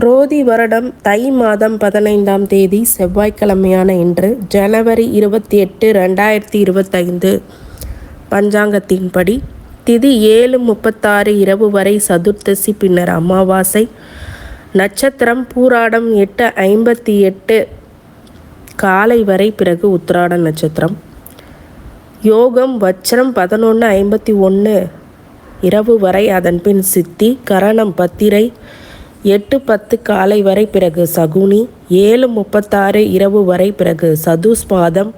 குரோதி வருடம் தை மாதம் பதினைந்தாம் தேதி செவ்வாய்க்கிழமையான இன்று ஜனவரி இருபத்தி எட்டு ரெண்டாயிரத்தி இருபத்தைந்து. பஞ்சாங்கத்தின்படி திதி ஏழு முப்பத்தாறு இரவு வரை சதுர்த்தசி பின்னர் அமாவாசை. நட்சத்திரம் பூராடம் எட்டு ஐம்பத்தி எட்டு காலை வரை பிறகு உத்திராட நட்சத்திரம். யோகம் வச்சரம் பதினொன்று ஐம்பத்தி ஒன்று இரவு வரை அதன் பின் சித்தி கரணம் பத்திரை எட்டு பத்து காலை வரை பிறகு சகுனி ஏழு முப்பத்தாறு இரவு வரை பிறகு சதுஸ்பாதம்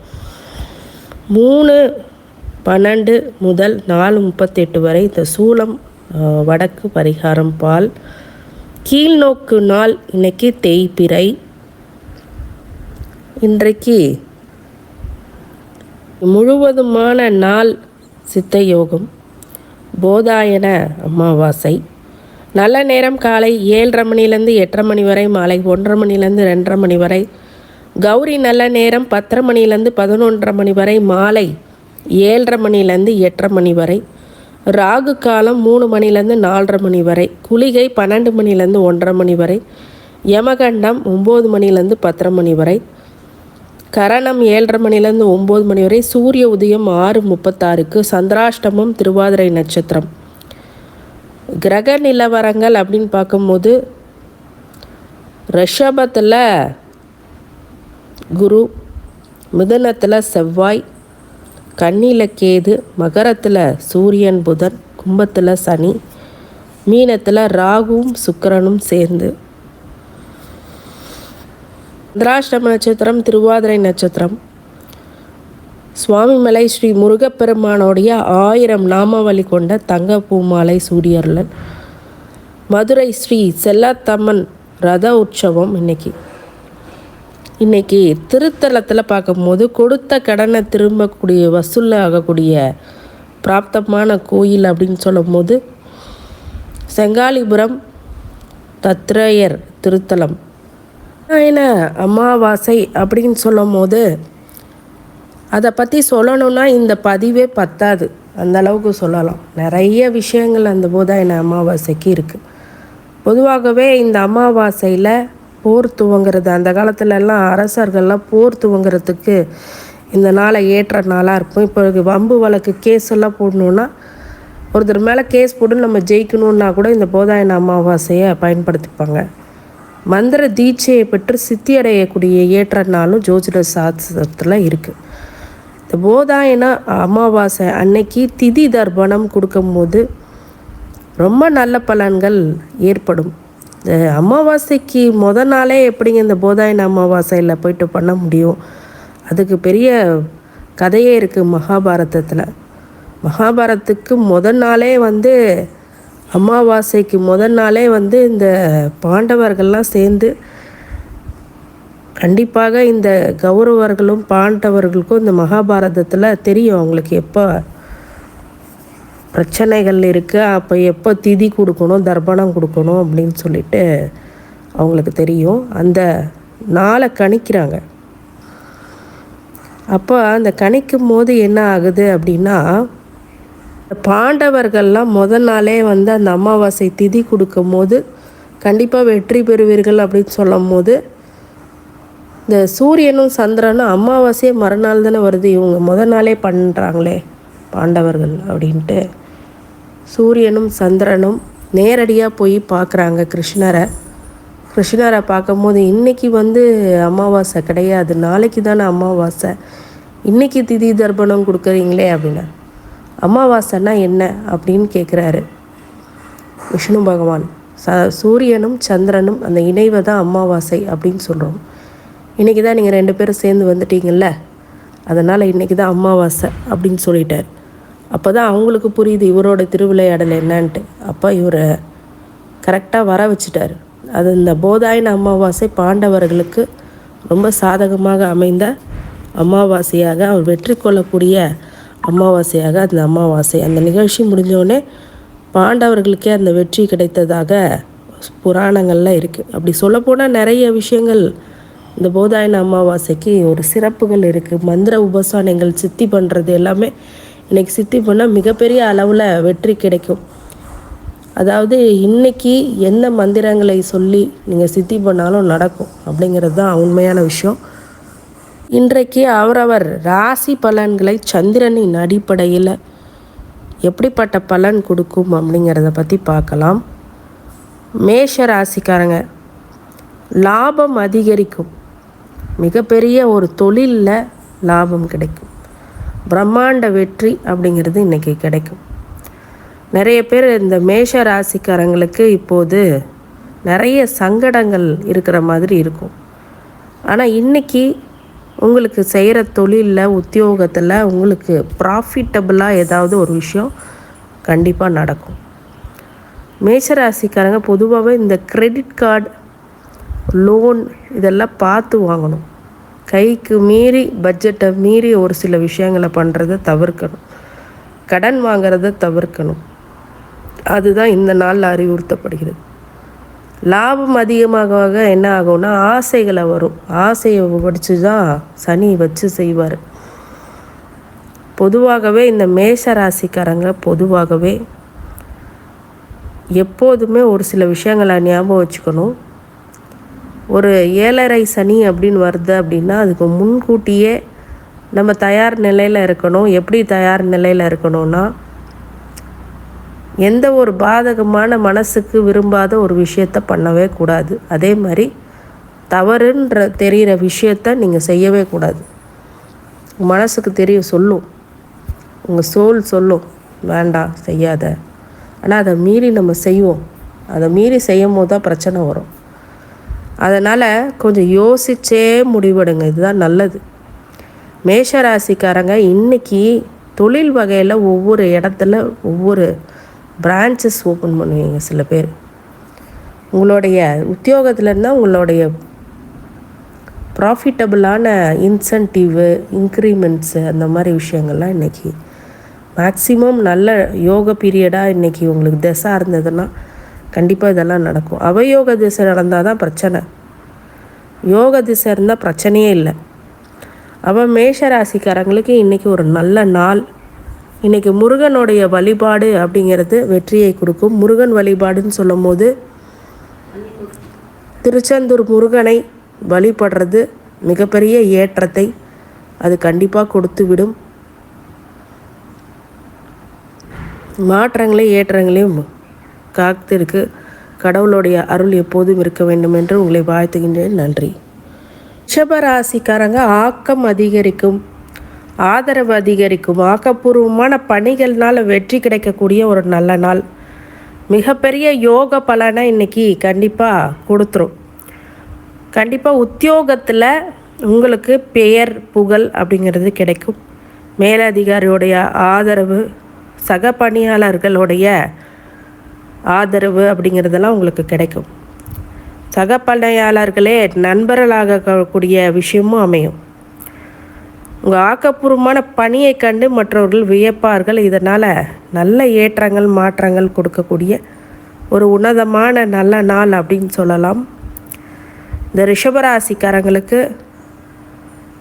மூணு பன்னெண்டு முதல் நாலு முப்பத்தெட்டு வரை இந்த சூலம் வடக்கு பரிகாரம் பால். கீழ்நோக்கு நாள் இன்னைக்கு தேய்பிறை இன்றைக்கு முழுவதுமான நாள் சித்த யோகம் போதாயன அமாவாசை. நல்ல நேரம் காலை ஏழரை மணிலேருந்து எட்டரை மணி வரை மாலை ஒன்றரை மணிலேருந்து ரெண்டரை மணி வரை. கௌரி நல்ல நேரம் பத்தரை மணிலேருந்து பதினொன்றரை மணி வரை மாலை ஏழரை மணிலேருந்து எட்டரை மணி வரை. ராகு காலம் மூணு மணிலேருந்து நாலரை மணி வரை. குளிகை பன்னெண்டு மணிலேருந்து ஒன்றரை மணி வரை. யமகண்டம் ஒம்பது மணிலேருந்து பத்தரை மணி வரை. கரணம் ஏழரை மணிலேருந்து ஒம்பது மணி வரை. சூரிய உதயம் ஆறு முப்பத்தாறுக்கு. சந்திராஷ்டமம் திருவாதிரை நட்சத்திரம். கிரக நிலவரங்கள் அப்படின்னு பார்க்கும்போது ரிஷபத்தில் குரு மிதனத்தில் செவ்வாய் கண்ணில கேது மகரத்தில் சூரியன் புதன் கும்பத்தில் சனி மீனத்தில் ராகுவும் சுக்கிரனும் சேர்ந்து. சந்திராஷ்டம நட்சத்திரம் திருவாதிரை நட்சத்திரம். சுவாமிமலை ஸ்ரீ முருகப்பெருமானுடைய ஆயிரம் நாமாவளி கொண்ட தங்க பூமாலை சூரியருளன் மதுரை ஸ்ரீ செல்லாத்தம்மன் ரத உற்சவம் இன்னைக்கு. இன்னைக்கு திருத்தலத்தில் பார்க்கும்போது கொடுத்த கடனை திரும்பக்கூடிய வசூல் ஆகக்கூடிய பிராப்தமான கோயில் அப்படின்னு சொல்லும்போது செங்காலிபுரம் தத்ரேயர் திருத்தலம். என்ன அமாவாசை அப்படின்னு சொல்லும் போது அதை பற்றி சொல்லணும்னா இந்த பதிவே பத்தாது. அந்த அளவுக்கு சொல்லலாம். நிறைய விஷயங்கள் அந்த போதாயன அமாவாசைக்கு இருக்குது பொதுவாகவே இந்த அமாவாசையில் போர் துவங்கிறது அந்த காலத்துலலாம் அரசர்கள்லாம் போர் துவங்கிறதுக்கு இந்த நாளை ஏற்ற நாளாக இருக்கும். இப்போ வம்பு வழக்கு கேஸ் எல்லாம் போடணுன்னா ஒருத்தர் மேலே கேஸ் போட்டு நம்ம ஜெயிக்கணுன்னா கூட இந்த போதாயன அமாவாசையை பயன்படுத்திப்பாங்க. மந்திர தீட்சையை பெற்று சித்தி அடையக்கூடிய ஏற்ற நாளும் ஜோதிட சாஸ்திரத்தில் இருக்குது இந்த போதாயன அமாவாசை அன்னைக்கு திதி தர்ப்பணம் கொடுக்கும்போது ரொம்ப நல்ல பலன்கள் ஏற்படும். இந்த அமாவாசைக்கு முத நாளே எப்படிங்க இந்த போதாயன அமாவாசையில் போயிட்டு பண்ண முடியும்? அதுக்கு பெரிய கதையே இருக்குது மகாபாரதத்தில். மகாபாரதத்துக்கு முத நாளே வந்து அமாவாசைக்கு முதல் நாளே வந்து இந்த பாண்டவர்கள்லாம் சேர்ந்து கண்டிப்பாக இந்த கௌரவர்களும் பாண்டவர்களுக்கும் இந்த மகாபாரதத்தில் தெரியும் அவங்களுக்கு எப்போ பிரச்சனைகள் இருக்குது அப்போ எப்போ திதி கொடுக்கணும் தர்ப்பணம் கொடுக்கணும் அப்படின்னு சொல்லிட்டு அவங்களுக்கு தெரியும். அந்த நாளை கணிக்கிறாங்க. அப்போ அந்த கணிக்கும் போது என்ன ஆகுது அப்படின்னா பாண்டவர்கள்லாம் முதல் நாளே வந்து அந்த அமாவாசை திதி கொடுக்கும் போது கண்டிப்பாக வெற்றி பெறுவீர்கள் அப்படின்னு சொல்லும் போது இந்த சூரியனும் சந்திரனும் அமாவாசையே மறுநாள் தானே வருது. இவங்க முதல் நாளே பண்ணுறாங்களே பாண்டவர்கள் அப்படின்ட்டு. சூரியனும் சந்திரனும் நேரடியாக போய் பார்க்குறாங்க கிருஷ்ணரை. கிருஷ்ணரை பார்க்கும்போது இன்றைக்கி வந்து அமாவாசை கிடையாது. நாளைக்கு தானே அமாவாசை. இன்றைக்கி திதி தர்ப்பணம் கொடுக்குறீங்களே அப்படின்னா. அமாவாசைன்னா என்ன அப்படின்னு கேட்குறாரு விஷ்ணு பகவான். ச சூரியனும் சந்திரனும் அந்த இணைவை தான் அமாவாசை அப்படின்னு சொல்கிறோம் இன்றைக்கி தான் நீங்கள் ரெண்டு பேரும் சேர்ந்து வந்துட்டீங்கள்ல அதனால் இன்றைக்கி தான் அமாவாசை அப்படின்னு சொல்லிட்டார். அப்போ தான் அவங்களுக்கு புரியுது இவரோட திருவிளையாடல் என்னான்ட்டு. அப்போ இவரை கரெக்டாக வர வச்சுட்டார். அது இந்த போதாயன அமாவாசை பாண்டவர்களுக்கு ரொம்ப சாதகமாக அமைந்த அமாவாசையாக அவர் வெற்றி கொள்ளக்கூடிய அமாவாசையாக அந்த அமாவாசை அந்த நிகழ்ச்சி முடிஞ்சோடனே பாண்டவர்களுக்கே அந்த வெற்றி கிடைத்ததாக புராணங்களில் இருக்குது அப்படி சொல்லப்போனால் நிறைய விஷயங்கள் இந்த போதாயன அமாவாசைக்கு ஒரு சிறப்புகள் இருக்குது மந்திர உபசானங்கள் சித்தி பண்ணுறது எல்லாமே இன்றைக்கி சித்தி பண்ணால் மிகப்பெரிய அளவில் வெற்றி கிடைக்கும். அதாவது இன்னைக்கு எந்த மந்திரங்களை சொல்லி நீங்கள் சித்தி பண்ணாலும் நடக்கும் அப்படிங்கிறது தான் உண்மையான விஷயம். இன்றைக்கு அவரவர் ராசி பலன்களை சந்திரனின் அடிப்படையில் எப்படிப்பட்ட பலன் கொடுக்கும் அப்படிங்கிறத பற்றி பார்க்கலாம். மேஷ ராசிக்காரங்க லாபம் அதிகரிக்கும். மிகப்பெரிய ஒரு தொழிலில் லாபம் கிடைக்கும். பிரம்மாண்ட வெற்றி அப்படிங்கிறது இன்றைக்கி கிடைக்கும். நிறைய பேர் இந்த மேஷ ராசிக்காரங்களுக்கு இப்போது நிறைய சங்கடங்கள் இருக்கிற மாதிரி இருக்கும். ஆனால் இன்றைக்கி உங்களுக்கு செய்கிற தொழிலில் உத்தியோகத்தில் உங்களுக்கு ப்ராஃபிட்டபுளாக ஏதாவது ஒரு விஷயம் கண்டிப்பாக நடக்கும். மேஷராசிக்காரங்க பொதுவாகவே இந்த கிரெடிட் கார்டு லோன் இதெல்லாம் பார்த்து வாங்கணும். கைக்கு மீறி பட்ஜெட்டை மீறி ஒரு சில விஷயங்களை பண்ணுறதை தவிர்க்கணும். கடன் வாங்கிறத தவிர்க்கணும். அதுதான் இந்த நாளில் அறிவுறுத்தப்படுகிறது. லாபம் அதிகமாக என்ன ஆகும்னா ஆசைகளை வரும். ஆசையை படித்து தான் சனி வச்சு செய்வார். பொதுவாகவே இந்த மேஷ ராசிக்காரங்க பொதுவாகவே எப்போதுமே ஒரு சில விஷயங்களை ஞாபகம் வச்சுக்கணும். ஒரு ஏழரை சனி அப்படின்னு வருது அப்படின்னா அதுக்கு முன்கூட்டியே நம்ம தயார் நிலையில் இருக்கணும். எப்படி தயார் நிலையில் இருக்கணும்னா எந்த ஒரு பாதகமான மனசுக்கு விரும்பாத ஒரு விஷயத்த பண்ணவே கூடாது. அதே மாதிரி தவறுன்ற தெரிகிற விஷயத்த நீங்கள் செய்யவே கூடாது. மனசுக்கு தெரிய சொல்லும். உங்கள் சோல் சொல்லும். வேண்டாம் செய்யாத. ஆனால் அதை மீறி நம்ம செய்வோம். அதை மீறி செய்யும் போது தான் பிரச்சனை வரும். அதனால் கொஞ்சம் யோசிச்சே முடிவெடுங்க. இதுதான் நல்லது. மேஷ ராசிக்காரங்க இன்றைக்கி தொழில் வகையில் ஒவ்வொரு இடத்துல ஒவ்வொரு பிரான்ச்சஸ் ஓப்பன் பண்ணுவீங்க சில பேர். உங்களுடைய உத்தியோகத்தில் இருந்தால் உங்களுடைய ப்ராஃபிட்டபுளான இன்சென்டிவு இன்க்ரிமெண்ட்ஸு அந்த மாதிரி விஷயங்கள்லாம் இன்றைக்கி மேக்ஸிமம் நல்ல யோக பீரியடாக இன்றைக்கி உங்களுக்கு திசை இருந்ததுன்னா கண்டிப்பாக இதெல்லாம் நடக்கும். அவயோக திசை நடந்தால் தான் பிரச்சனை. யோக திசை இருந்தால் பிரச்சனையே இல்லை. அவள் மேஷ ராசிக்காரங்களுக்கு இன்றைக்கி ஒரு நல்ல நாள். இன்றைக்கி முருகனுடைய வழிபாடு அப்படிங்கிறது வெற்றியை கொடுக்கும். முருகன் வழிபாடுன்னு சொல்லும் போது திருச்செந்தூர் முருகனை வழிபடுறது மிகப்பெரிய ஏற்றத்தை அது கண்டிப்பாக கொடுத்து விடும் மாற்றங்களையும் ஏற்றங்களையும் காத்திருக்கு. கடவுளுடைய அருள் எப்போதும் இருக்க வேண்டும் என்று உங்களை வாழ்த்துகின்றேன். நன்றி. ரிஷபராசிக்காரங்க ஆக்கம் அதிகரிக்கும். ஆதரவு அதிகரிக்கும். ஆக்கப்பூர்வமான பணிகள்னால் வெற்றி கிடைக்கக்கூடிய ஒரு நல்ல நாள். மிகப்பெரிய யோக பலனை இன்றைக்கி கண்டிப்பாக கொடுத்துரும். கண்டிப்பாக உத்தியோகத்தில் உங்களுக்கு பெயர் புகழ் அப்படிங்கிறது கிடைக்கும். மேலதிகாரியுடைய ஆதரவு சக பணியாளர்களுடைய ஆதரவு அப்படிங்கிறதெல்லாம் உங்களுக்கு கிடைக்கும். சக பணியாளர்களே நண்பர்களாக கூடிய விஷயமும் அமையும். உங்கள் ஆக்கப்பூர்வமான பணியை கண்டு மற்றவர்கள் வியப்பார்கள். இதனால் நல்ல ஏற்றங்கள் மாற்றங்கள் கொடுக்கக்கூடிய ஒரு உன்னதமான நல்ல நாள் அப்படின்னு சொல்லலாம். இந்த ரிஷபராசிக்காரங்களுக்கு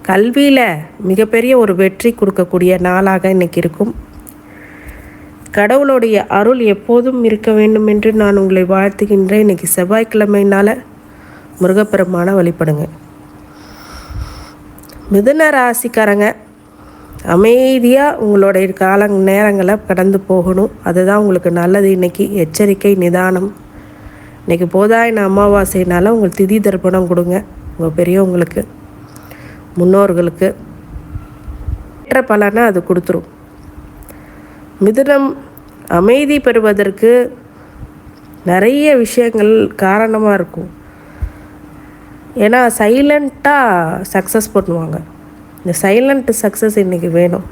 கல்வியில் மிகப்பெரிய ஒரு வெற்றி கொடுக்கக்கூடிய நாளாக இன்றைக்கி இருக்கும். கடவுளுடைய அருள் எப்போதும் இருக்க வேண்டும் என்று நான் உங்களை வாழ்த்துகின்றேன். இன்றைக்கி செவ்வாய்க்கிழமையினால் முருகப்பெருமான வழிபடுங்க. மிதுன ராசிக்காரங்க அமைதியாக உங்களுடைய கால நேரங்களை கடந்து போகணும். அதுதான் உங்களுக்கு நல்லது. இன்றைக்கி எச்சரிக்கை நிதானம். இன்றைக்கி போதாயின அமாவாசைனால உங்களுக்கு திதி தர்ப்பணம் கொடுங்க. உங்கள் பெரியவங்களுக்கு முன்னோர்களுக்கு. ஏற்ற பலனை அது கொடுத்துரும். மிதுனம் அமைதி பெறுவதற்கு நிறைய விஷயங்கள் காரணமாக இருக்கும். ஏன்னா சைலண்ட்டாக சக்ஸஸ் பண்ணுவாங்க. இந்த சைலண்ட் சக்ஸஸ் இன்றைக்கி வேணும்.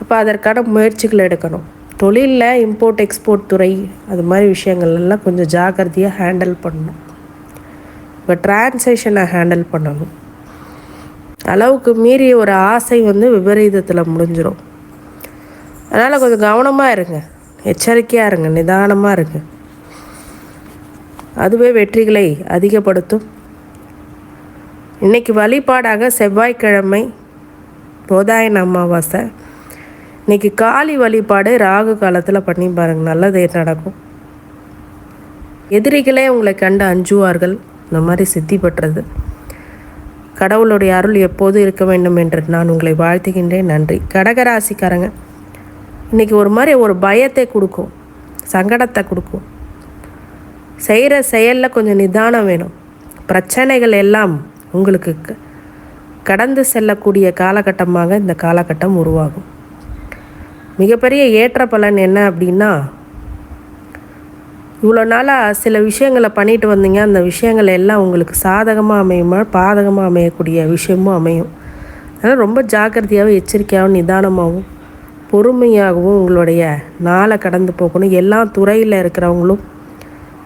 அப்போ அதற்கான முயற்சிகள் எடுக்கணும். தொழிலில் இம்போர்ட் எக்ஸ்போர்ட் துறை அது மாதிரி விஷயங்கள் எல்லாம் கொஞ்சம் ஜாக்கிரதையாக ஹேண்டில் பண்ணணும். இப்போ டிரான்சேஷனை ஹேண்டில் பண்ணணும். அளவுக்கு மீறிய ஒரு ஆசை வந்து விபரீதத்தில் முடிஞ்சிடும் அதனால் கொஞ்சம் கவனமாக இருங்க. எச்சரிக்கையாக இருங்க. நிதானமாக இருங்க. அதுவே வெற்றிகளை அதிகப்படுத்தும். இன்றைக்கி வழிபாடாக செவ்வாய்க்கிழமை போதாயன அமாவாசை. இன்றைக்கி காளி வழிபாடு ராகு காலத்தில் பண்ணி பாருங்கள் நல்லது நடக்கும். எதிரிகளே உங்களை கண்டு அஞ்சுவார்கள். இந்த மாதிரி சித்தி பெற்றது கடவுளுடைய அருள் எப்போதும் இருக்க வேண்டும் என்று நான் உங்களை வாழ்த்துகின்றேன். நன்றி. கடகராசிக்காரங்க. இன்றைக்கி ஒரு மாதிரி ஒரு பயத்தை கொடுக்கும் சங்கடத்தை கொடுக்கும். செய்கிற செயலில் கொஞ்சம் நிதானம் வேணும். பிரச்சனைகள் எல்லாம் உங்களுக்கு க- கடந்து செல்லக்கூடிய காலகட்டமாக இந்த காலகட்டம் உருவாகும். மிகப்பெரிய ஏற்ற பலன் என்ன அப்படின்னா இவ்வளோ நாளாக சில விஷயங்களை பண்ணிட்டு வந்தீங்க. அந்த விஷயங்கள் எல்லாம் உங்களுக்கு சாதகமாக அமையுமா? பாதகமாக அமையக்கூடிய விஷயமும் அமையும். அதனால் ரொம்ப ஜாக்கிரதையாகவும் எச்சரிக்கையாகவும் நிதானமாகவும் பொறுமையாகவும் உங்களுடைய நாளை கடந்து போகணும். எல்லா துறையில் இருக்கிறவங்களும்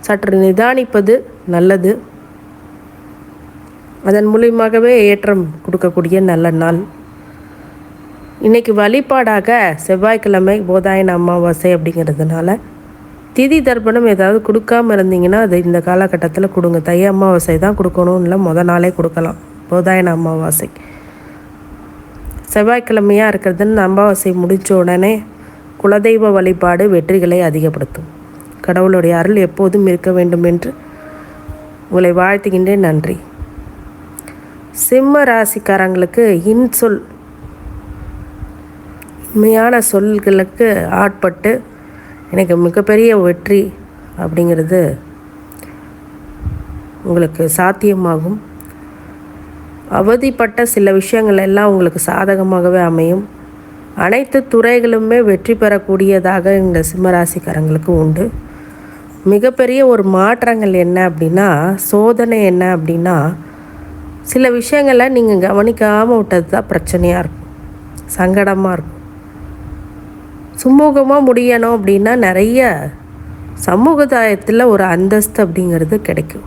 சற்று நிதானிப்பது நல்லது. அதன் மூலியமாகவே ஏற்றம் கொடுக்கக்கூடிய நல்ல நாள். இன்றைக்கி வழிபாடாக செவ்வாய்க்கிழமை போதாயன அமாவாசை அப்படிங்கிறதுனால திதி தர்ப்பணம் ஏதாவது கொடுக்காம இருந்தீங்கன்னா அது இந்த காலகட்டத்தில் கொடுங்க. தை அமாவாசை தான் கொடுக்கணும் இல்லை முத நாளே கொடுக்கலாம். போதாயன அமாவாசை. செவ்வாய்க்கிழமையாக இருக்கிறதுன்னு அம்பாவாசை முடித்த உடனே குலதெய்வ வழிபாடு வெற்றிகளை அதிகப்படுத்தும். கடவுளுடைய அருள் எப்போதும் இருக்க வேண்டும் என்று உங்களை வாழ்த்துகின்றேன். நன்றி. சிம்ம ராசிக்காரங்களுக்கு இன்சொல் உண்மையான சொல்களுக்கு ஆட்பட்டு எனக்கு மிகப்பெரிய வெற்றி அப்படிங்கிறது உங்களுக்கு சாத்தியமாகும். அவதிப்பட்ட சில விஷயங்கள் எல்லாம் உங்களுக்கு சாதகமாகவே அமையும். அனைத்து துறைகளுமே வெற்றி பெறக்கூடியதாக இந்த சிம்மராசிக்காரங்களுக்கு உண்டு. மிகப்பெரிய ஒரு மாற்றங்கள் என்ன அப்படின்னா சோதனை என்ன அப்படின்னா சில விஷயங்களை நீங்கள் கவனிக்காமல் விட்டது தான் பிரச்சனையாக இருக்கும். சங்கடமாக இருக்கும். சுமூகமாக முடியணும் அப்படின்னா நிறைய சமூகதாயத்தில் ஒரு அந்தஸ்து அப்படிங்கிறது கிடைக்கும்.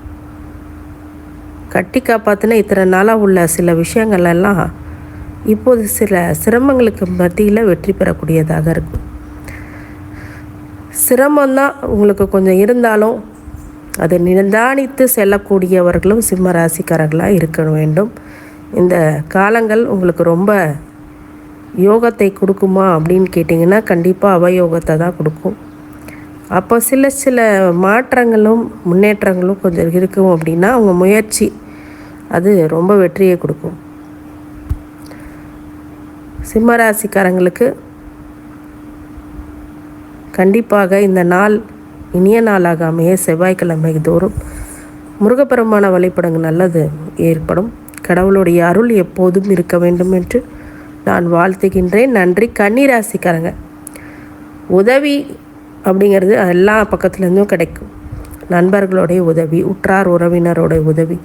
கட்டி காப்பாற்றின இத்தனை நாளாக உள்ள சில விஷயங்கள் எல்லாம் இப்போது சில சிரமங்களுக்கு மத்தியில் வெற்றி பெறக்கூடியதாக இருக்கும். சிரமம்தான் உங்களுக்கு கொஞ்சம் இருந்தாலும் அதை நிதானித்து செல்லக்கூடியவர்களும் சிம்ம ராசிக்காரர்களாக இருக்க வேண்டும். இந்த காலங்கள் உங்களுக்கு ரொம்ப யோகத்தை கொடுக்குமா அப்படின்னு கேட்டிங்கன்னா கண்டிப்பாக அவயோகத்தை தான் கொடுக்கும். அப்போ சில சில மாற்றங்களும் முன்னேற்றங்களும் கொஞ்சம் இருக்கும் அப்படின்னா அவங்க முயற்சி அது ரொம்ப வெற்றியை கொடுக்கும். சிம்மராசிக்காரங்களுக்கு கண்டிப்பாக இந்த நாள் இனிய நாளாக அமைய செவ்வாய்க்கிழமை தோறும் முருகப்பெருமான வழிபடுங்க நல்லது ஏற்படும். கடவுளுடைய அருள் எப்போதும் இருக்க வேண்டும் என்று நான் வாழ்த்துகின்றேன். நன்றி. கன்னிராசிக்காரங்க உதவி அப்படிங்கிறது எல்லா பக்கத்துலேருந்தும் கிடைக்கும். நண்பர்களுடைய உதவி உற்றார் உறவினரோட உதவி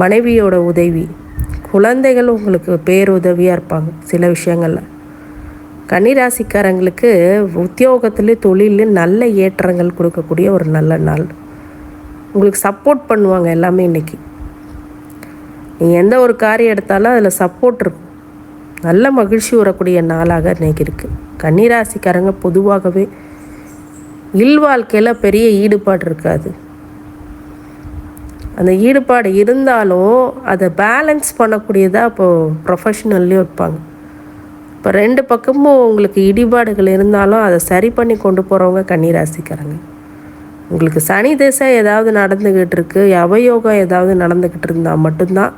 மனைவியோட உதவி. குழந்தைகள் உங்களுக்கு பேருதவியாக இருப்பாங்க சில விஷயங்களில். கன்னிராசிக்காரங்களுக்கு உத்தியோகத்தில் தொழிலில் நல்ல ஏற்றங்கள் கொடுக்கக்கூடிய ஒரு நல்ல நாள். உங்களுக்கு சப்போர்ட் பண்ணுவாங்க எல்லாமே இன்றைக்கி நீங்கள் எந்த ஒரு காரியம் எடுத்தாலும் அதில் சப்போர்ட் இருக்கும். நல்ல மகிழ்ச்சி வரக்கூடிய நாளாக இன்றைக்கி இருக்குது கன்னிராசிக்காரங்க பொதுவாகவே இல்வாழ்க்கையில் பெரிய ஈடுபாடு இருக்காது. அந்த ஈடுபாடு இருந்தாலும் அதை பேலன்ஸ் பண்ணக்கூடியதாக இப்போது ப்ரொஃபஷ்னல்லையும் இருப்பாங்க. இப்போ ரெண்டு பக்கமும் உங்களுக்கு இடிபாடுகள் இருந்தாலும் அதை சரி பண்ணி கொண்டு போகிறவங்க கன்னிராசிக்காரங்க. உங்களுக்கு சனி திசை ஏதாவது நடந்துக்கிட்டு இருக்கு அவயோகம் ஏதாவது நடந்துக்கிட்டு இருந்தால் மட்டும்தான்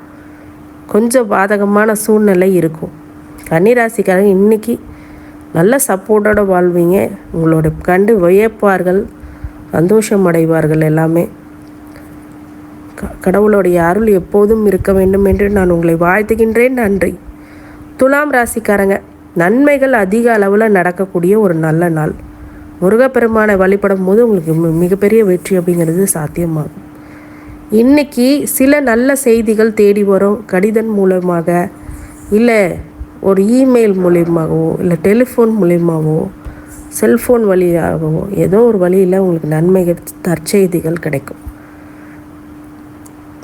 கொஞ்சம் பாதகமான சூழ்நிலை இருக்கும். கன்னிராசிக்காரங்க இன்றைக்கி நல்ல சப்போர்ட்டோட வாழ்வீங்க. உங்களோட கண்டு வியப்பார்கள் சந்தோஷம் அடைவார்கள் எல்லாமே. கடவுளுடைய அருள் எப்போதும் இருக்க வேண்டும் என்று நான் உங்களை வாழ்த்துகின்றேன். நன்றி. துலாம் ராசிக்காரங்க நன்மைகள் அதிக அளவில் நடக்கக்கூடிய ஒரு நல்ல நாள். முருகப்பெருமானை வழிபடும் போது உங்களுக்கு மிகப்பெரிய வெற்றி அப்படிங்கிறது சாத்தியமாகும். இன்னைக்கு சில நல்ல செய்திகள் தேடி வரும். கடிதம் மூலமாக இல்லை ஒரு இமெயில் மூலியமாகவோ இல்லை டெலிஃபோன் மூலியமாகவோ செல்ஃபோன் வழியாகவோ ஏதோ ஒரு வழியில் உங்களுக்கு நன்மைகள் தற்செய்திகள் கிடைக்கும்.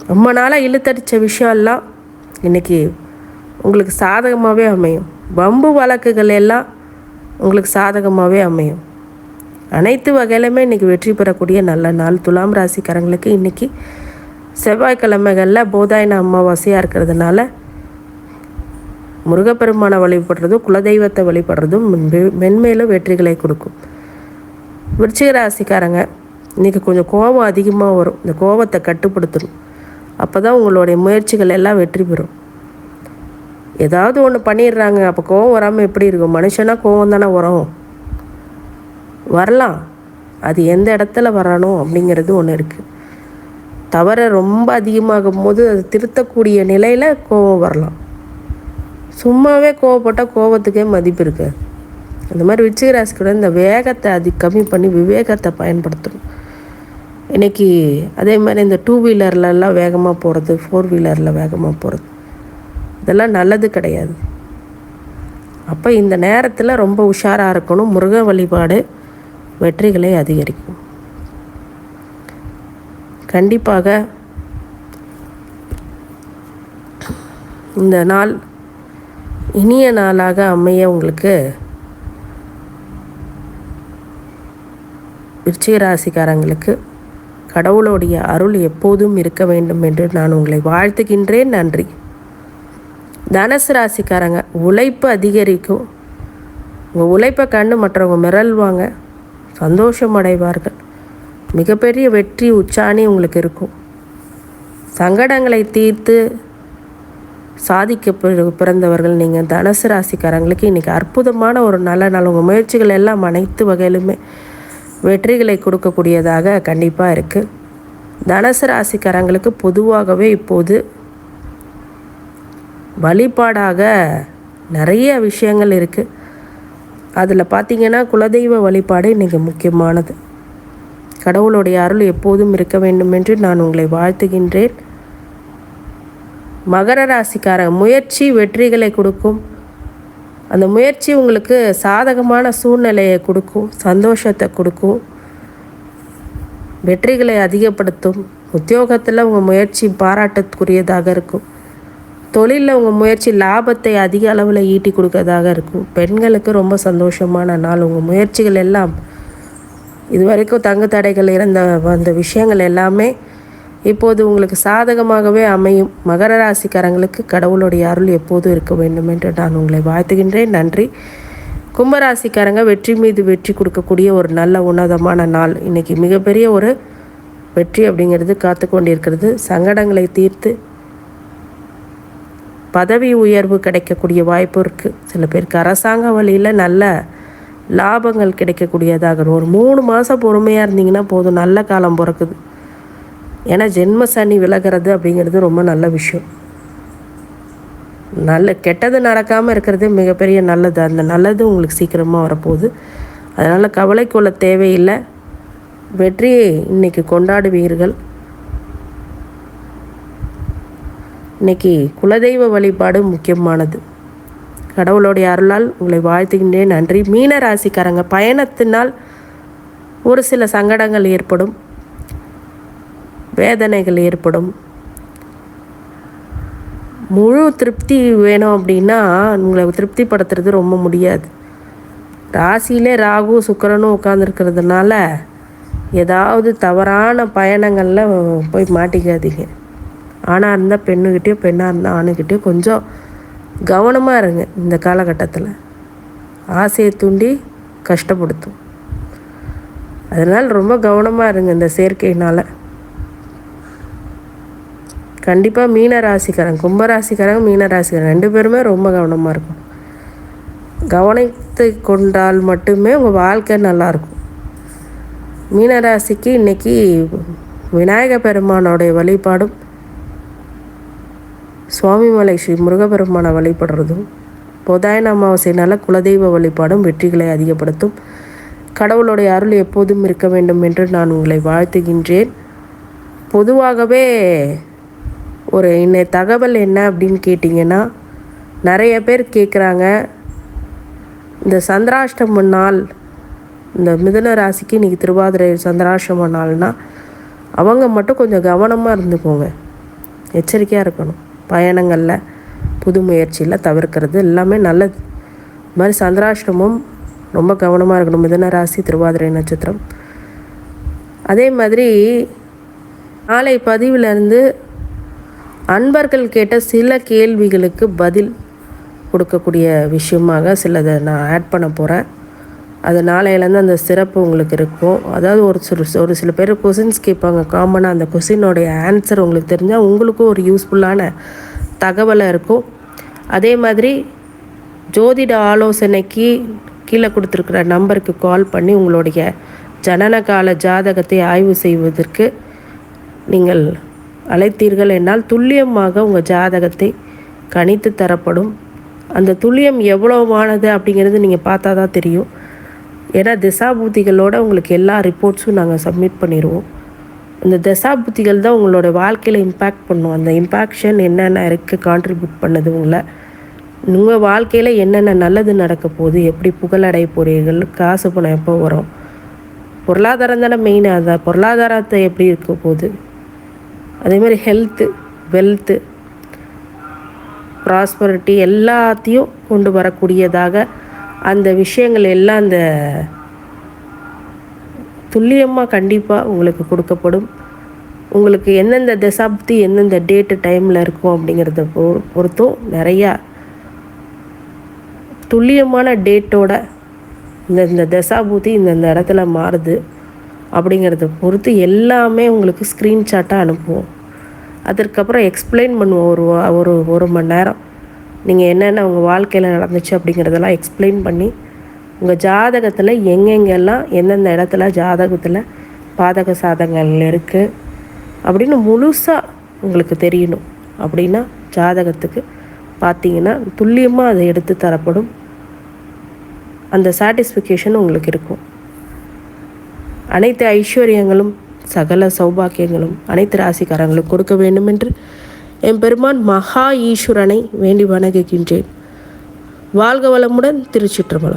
ரொம்ப நாளாக இழுத்தடித்த விஷயம்லாம் இன்றைக்கி இன்னைக்கு உங்களுக்கு சாதகமாகவே அமையும். வம்பு வழக்குகள் எல்லாம் உங்களுக்கு சாதகமாகவே அமையும். அனைத்து வகையிலுமே இன்றைக்கி வெற்றி பெறக்கூடிய நல்ல நாள். துலாம் ராசிக்காரங்களுக்கு இன்றைக்கி செவ்வாய்க்கிழமைகளில் போதாயன அமாவாசையாக இருக்கிறதுனால முருகப்பெருமானை வழிபடுறதும் குலதெய்வத்தை வழிபடுறதும் மென்மேலும் வெற்றிகளை கொடுக்கும். விருச்சிக ராசிக்காரங்க இன்றைக்கி கொஞ்சம் கோபம் அதிகமாக வரும். இந்த கோபத்தை கட்டுப்படுத்தணும். அப்போ தான் உங்களுடைய முயற்சிகள் எல்லாம் வெற்றி பெறும். ஏதாவது ஒன்று பண்ணிடுறாங்க அப்போ கோவம் வராமல் எப்படி இருக்கும்? மனுஷனா கோவம் தானே வரும். வரலாம். அது எந்த இடத்துல வரணும் அப்படிங்கிறது ஒன்று இருக்குது தவறை ரொம்ப அதிகமாகும் போது அது திருத்தக்கூடிய நிலையில் கோவம் வரலாம். சும்மாவே கோவப்பட்டால் கோபத்துக்கே மதிப்பு இருக்காது. அந்த மாதிரி விச்சிகராசிக்கூட இந்த வேகத்தை அது கம்மி பண்ணி விவேகத்தை பயன்படுத்தணும். இன்றைக்கி அதே மாதிரி இந்த டூ வீலர்லலாம் வேகமாக போகிறது ஃபோர் வீலரில் வேகமாக போகிறது இதெல்லாம் நல்லது கிடையாது. அப்போ இந்த நேரத்தில் ரொம்ப உஷாராக இருக்கணும். முருக வழிபாடு வெற்றிகளை அதிகரிக்கும். கண்டிப்பாக இந்த நாள் இனிய நாளாக அமைய உங்களுக்கு விருச்சிக ராசிக்காரங்களுக்கு கடவுளுடைய அருள் எப்போதும் இருக்க வேண்டும் என்று நான் உங்களை வாழ்த்துகின்றேன். நன்றி. தனுசு ராசிக்காரங்க உழைப்பு அதிகரிக்கும். உங்கள் உழைப்பை கண்டு மற்றவங்க மிரள்வாங்க. சந்தோஷம் அடைவார்கள். மிகப்பெரிய வெற்றி உச்சாணி உங்களுக்கு இருக்கும். சங்கடங்களை தீர்த்து சாதிக்க பிறந்தவர்கள் நீங்கள் தனுசு ராசிக்காரங்களுக்கு இன்றைக்கி அற்புதமான ஒரு நல்ல நாள். உங்கள் முயற்சிகள் எல்லாம் அனைத்து வகையிலுமே வெற்றிகளை கொடுக்கக்கூடியதாக கண்டிப்பாக இருக்குது தனுசு ராசிக்காரங்களுக்கு பொதுவாகவே இப்போது வழிபாடாக நிறைய விஷயங்கள் இருக்குது அதில் பார்த்திங்கன்னா குலதெய்வ வழிபாடு இன்றைக்கி முக்கியமானது. கடவுளுடைய அருள் எப்போதும் இருக்க வேண்டும் என்று நான் உங்களை வாழ்த்துகின்றேன். மகர ராசிக்கார முயற்சி வெற்றிகளை கொடுக்கும். அந்த முயற்சி உங்களுக்கு சாதகமான சூழ்நிலையை கொடுக்கும் சந்தோஷத்தை கொடுக்கும். வெற்றிகளை அதிகப்படுத்தும். உத்தியோகத்தில் உங்கள் முயற்சி பாராட்டத்துக்குரியதாக இருக்கும். தொழிலில் உங்கள் முயற்சி லாபத்தை அதிக அளவில் ஈட்டி கொடுக்கறதாக இருக்கும். பெண்களுக்கு ரொம்ப சந்தோஷமான நாள். உங்கள் முயற்சிகள் எல்லாம் இது வரைக்கும் தங்கு தடைகள் இருந்த அந்த விஷயங்கள் எல்லாமே இப்போது உங்களுக்கு சாதகமாகவே அமையும் மகர ராசிக்காரங்களுக்கு கடவுளுடைய அருள் எப்போதும் இருக்க வேண்டும் என்று நான் உங்களை வாழ்த்துகின்றேன். நன்றி. கும்பராசிக்காரங்க வெற்றி மீது வெற்றி கொடுக்கக்கூடிய ஒரு நல்ல உன்னதமான நாள். இன்றைக்கி மிகப்பெரிய ஒரு வெற்றி அப்படிங்கிறது காத்து கொண்டிருக்கிறது. சங்கடங்களை தீர்த்து பதவி உயர்வு கிடைக்கக்கூடிய வாய்ப்பு இருக்குது சில பேருக்கு அரசாங்க வழியில் நல்ல லாபங்கள் கிடைக்கக்கூடியதாக ஒரு மூணு மாதம் பொறுமையாக இருந்தீங்கன்னா போதும். நல்ல காலம் பிறக்குது. ஏன்னா ஜென்ம சனி விலகிறது அப்படிங்கிறது ரொம்ப நல்ல விஷயம். நல்ல கெட்டது நடக்காமல் இருக்கிறது மிகப்பெரிய நல்லது. அந்த நல்லது உங்களுக்கு சீக்கிரமாக வரப்போகுது. அதனால் கவலை கொள்ள தேவையில்லை. வெற்றியை இன்றைக்கி கொண்டாடுவீர்கள். இன்றைக்கி குலதெய்வ வழிபாடு முக்கியமானது. கடவுளுடைய அருளால் உங்களை வாழ்த்துகின்றேன். நன்றி. மீன ராசிக்காரங்க பயணத்தினால் ஒரு சில சங்கடங்கள் ஏற்படும். வேதனைகள் ஏற்படும். முழு திருப்தி வேணும் அப்படின்னா உங்களை திருப்திப்படுத்துறது ரொம்ப முடியாது. ராசியிலே ராகு சுக்கரனும் உட்காந்துருக்கிறதுனால ஏதாவது தவறான பயணங்களில் போய் மாட்டிக்காதீங்க. ஆணாக இருந்தால் பெண்ணுக்கிட்டேயோ பெண்ணாக இருந்தால் ஆணுக்கிட்டேயோ கொஞ்சம் கவனமாக இருங்க இந்த காலகட்டத்தில். ஆசையை தூண்டி கஷ்டப்படுத்தும். அதனால் ரொம்ப கவனமாக இருங்க இந்த சேர்க்கையினால் கண்டிப்பாக மீன ராசிக்காரன் கும்பராசிக்காரங்க மீன ராசிக்காரன் ரெண்டு பேருமே ரொம்ப கவனமாக இருக்கும். கவனித்து கொண்டால் மட்டுமே உங்கள் வாழ்க்கை நல்லாயிருக்கும் மீனராசிக்கு இன்றைக்கி விநாயக பெருமானோடைய வழிபாடும் சுவாமிமலை ஸ்ரீ முருகபெருமானை வழிபடுறதும் பொதாயன அமாவாசையினால் குலதெய்வ வழிபாடும் வெற்றிகளை அதிகப்படுத்தும். கடவுளுடைய அருள் எப்போதும் இருக்க வேண்டும் என்று நான் உங்களை வாழ்த்துகின்றேன். பொதுவாகவே ஒரு இன்ன தகவல் என்ன அப்படின்னு கேட்டிங்கன்னா நிறைய பேர் கேட்குறாங்க இந்த சந்திராஷ்டம நாள் இந்த மிதுன ராசிக்கு இன்றைக்கி திருவாதிரை சந்திராஷ்டம நாள்னால் அவங்க மட்டும் கொஞ்சம் கவனமாக இருந்துக்கோங்க. எச்சரிக்கையாக இருக்கணும். பயணங்களில் புது முயற்சியில் தவிர்க்கிறது எல்லாமே நல்லது. இது மாதிரி சந்திராஷ்டமம் ரொம்ப கவனமாக இருக்கணும். மிதன ராசி திருவாதிரை நட்சத்திரம். அதே மாதிரி நாளை பதிவிலேருந்து அன்பர்கள் கேட்ட சில கேள்விகளுக்கு பதில் கொடுக்கக்கூடிய விஷயமாக சிலதை நான் ஆட் பண்ண போகிறேன் அது நாளையிலேருந்து அந்த சிறப்பு உங்களுக்கு இருக்கும். அதாவது ஒரு சில ஒரு சில பேர் கொஷின்ஸ் கேட்பாங்க. காமனாக அந்த கொஷினோடைய ஆன்சர் உங்களுக்கு தெரிஞ்சால் உங்களுக்கும் ஒரு யூஸ்ஃபுல்லான தகவலாக இருக்கும். அதே மாதிரி ஜோதிட ஆலோசனைக்கு கீழே கொடுத்துருக்குற நம்பருக்கு கால் பண்ணி உங்களுடைய ஜனனகால ஜாதகத்தை ஆய்வு செய்வதற்கு நீங்கள் அழைத்தீர்கள் என்னால் துல்லியமாக உங்கள் ஜாதகத்தை கணித்து தரப்படும். அந்த துல்லியம் எவ்வளோவானது அப்படிங்கிறது நீங்கள் பார்த்தா தான் தெரியும். ஏன்னா திசாபூத்திகளோட உங்களுக்கு எல்லா ரிப்போர்ட்ஸும் நாங்கள் சப்மிட் பண்ணிடுவோம் இந்த தசாபுத்திகள் தான் உங்களோட வாழ்க்கையில் இம்பேக்ட் பண்ணும். அந்த இம்பேக்ஷன் என்னென்ன இருக்குது கான்ட்ரிபியூட் பண்ணுது உங்களை. உங்கள் வாழ்க்கையில் என்னென்ன நல்லது நடக்க போகுது எப்படி புகழடைய போகிறீர்கள் காசு பணம் எப்போ வரும்? பொருளாதாரம் தானே மெயின் அதான் பொருளாதாரத்தை எப்படி இருக்க போகுது? அதே மாதிரி ஹெல்த்து வெல்த்து ப்ராஸ்பரிட்டி எல்லாத்தையும் கொண்டு வரக்கூடியதாக அந்த விஷயங்கள் எல்லாம் அந்த துல்லியமாக கண்டிப்பாக உங்களுக்கு கொடுக்கப்படும். உங்களுக்கு எந்தெந்த தசாப்தி எந்தெந்த டேட்டு டைமில் இருக்கும் அப்படிங்கிறத பொ பொறுத்தும் நிறையா துல்லியமான டேட்டோட இந்தந்த தசாபூதி இந்தந்த இடத்துல மாறுது அப்படிங்கிறத பொறுத்து எல்லாமே உங்களுக்கு ஸ்க்ரீன்ஷாட்டாக அனுப்புவோம். அதற்கப்புறம் எக்ஸ்பிளைன் பண்ணுவோம் ஒரு ஒரு ஒரு மணி நேரம். நீங்கள் என்னென்ன உங்கள் வாழ்க்கையில் நடந்துச்சு அப்படிங்கிறதெல்லாம் எக்ஸ்பிளைன் பண்ணி உங்கள் ஜாதகத்தில் எங்கெங்கெல்லாம் எந்தெந்த இடத்துல ஜாதகத்தில் பாதக சாதகங்கள் இருக்குது அப்படின்னு முழுசாக உங்களுக்கு தெரியணும். அப்படின்னா ஜாதகத்துக்கு பார்த்தீங்கன்னா துல்லியமாக அதை எடுத்து தரப்படும். அந்த சாட்டிஸ்ஃபிகேஷன் உங்களுக்கு இருக்கும். அனைத்து ஐஸ்வர்யங்களும் சகல சௌபாக்கியங்களும் அனைத்து ராசிக்காரங்களும் கொடுக்க வேண்டும் என்று என் பெருமான் மகா ஈஸ்வரனை வேண்டி வணங்குகின்றேன். வாழ்க வளமுடன் திருச்சிற்றம்பலம்.